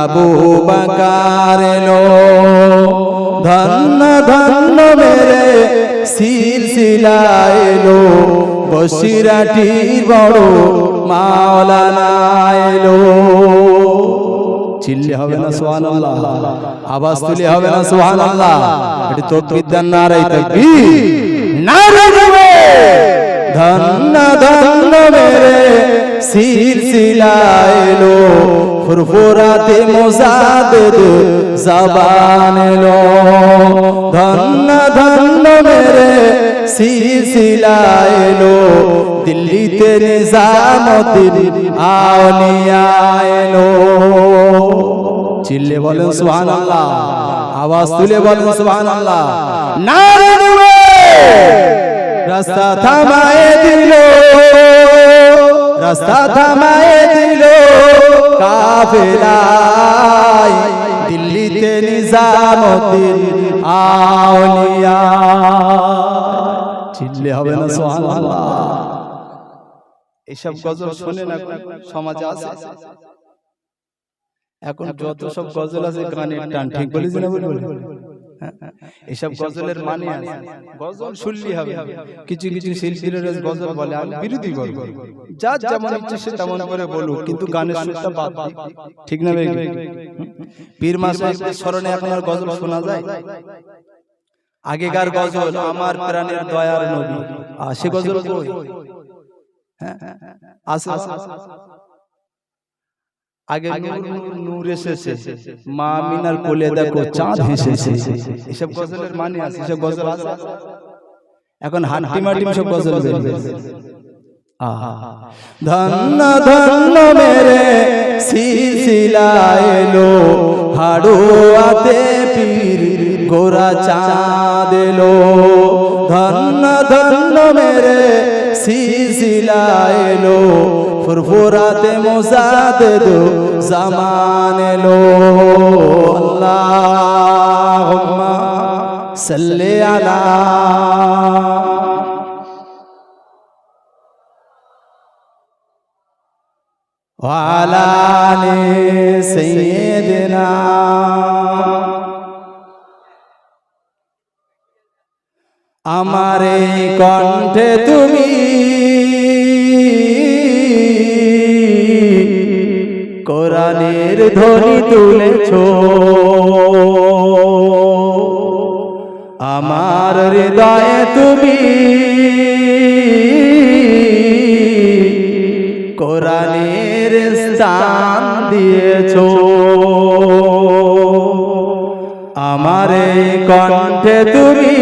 আবু বাকার এলো। ধন্য ধন্য মেরে সিলসিলা এলো। বসিরাটির বড় মাওলানা চিল্লি হবে না সোহান আওয়াজ তুলি হবে না সোহান আল্লাহ এটি তো বিদ্যান নারাই তাকবীর। নারে সিলসিলা এলো, ফুরফুরাতে মোজাদেদ জবান এলো। ধন্য ধন্য মেরে সিলসিলা এলো, দিল্লিতে নিজামুদ্দিন আউলিয়া এলো। চিল্লে বলেন সুবহান আল্লাহ আওয়াজ তুলে বলেন সুবহান আল্লাহ নারে রাস্তা থামায়ে দিল। রাস্তা থামায়ে দিল কাফেলাই দিল্লিতে নিজামুদ্দিন আউলিয়া। চিল্লে হবে না সুবহানাল্লাহ। এইসব গজল শুনে না সমাজে আছে? এখন যত সব গজল আছে গানের টান ঠিক বলেছি না বলে এসব গজলের মানে আছে। গজল শুনলি হবে। কিছু কিছু শিল্পীরা গজল বলে আমি বিরোধী করব যার যেমন ইচ্ছে সে তেমন করে বলুক কিন্তু গানের সুরটা বাদ ঠিক না ভাই। পীর মাসের স্মরণে এখন আর গজল শোনা যায়? আগেকার গজল আমার প্রাণের দয়ার নবী। আর সে গজল কই? হ্যাঁ আছে। আগে নূর এসেছে। মা মিনার কোলে দেখো চাঁদ হেসেছে এসব গজলের মানে আছে এসব গজল আছে। এখন হান্টি মাটিম সব গজল। আহা। ধন্য ধন্য মেরে সিলসিলা এলো। হাড়ুয়াতে পীর গোরা চাঁদ এলো। ধন্য ধন্য মেরে সিলসিলা এলো। ফুরফুরাতে মোজাদেদ জামান এলো আল্লাহুম্মা সাল্লি আলা وعلى آل سيدنا আমার এই কণ্ঠে তুমি কোরআনের ধ্বনি তুলেছ। আমার হৃদয়ে তুমি। কোরআনের স্থান দিয়েছ। আমার কণ্ঠে তুমি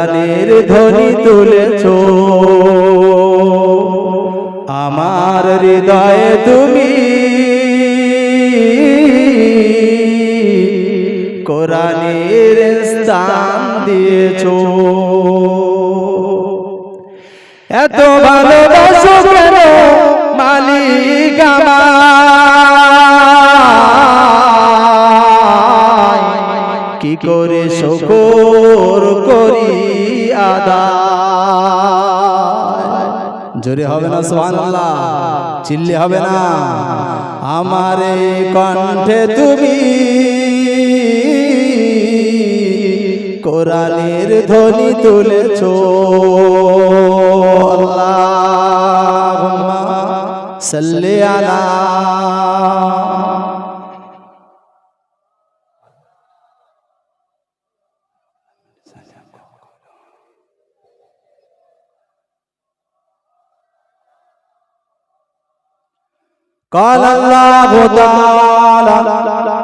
কোরআনের ধ্বনি তুলেছ। আমার হৃদয়ে তুমি। কোরআনের স্থান দিয়েছ। এত ভালোবাসো কেন মালিক আমায়? কি করে জোরে হবে না সোহান চিল্লি হবে না। আমার কণ্ঠে তুমি কোরআনের ধ্বনি তুলেছ। قال الله تعالى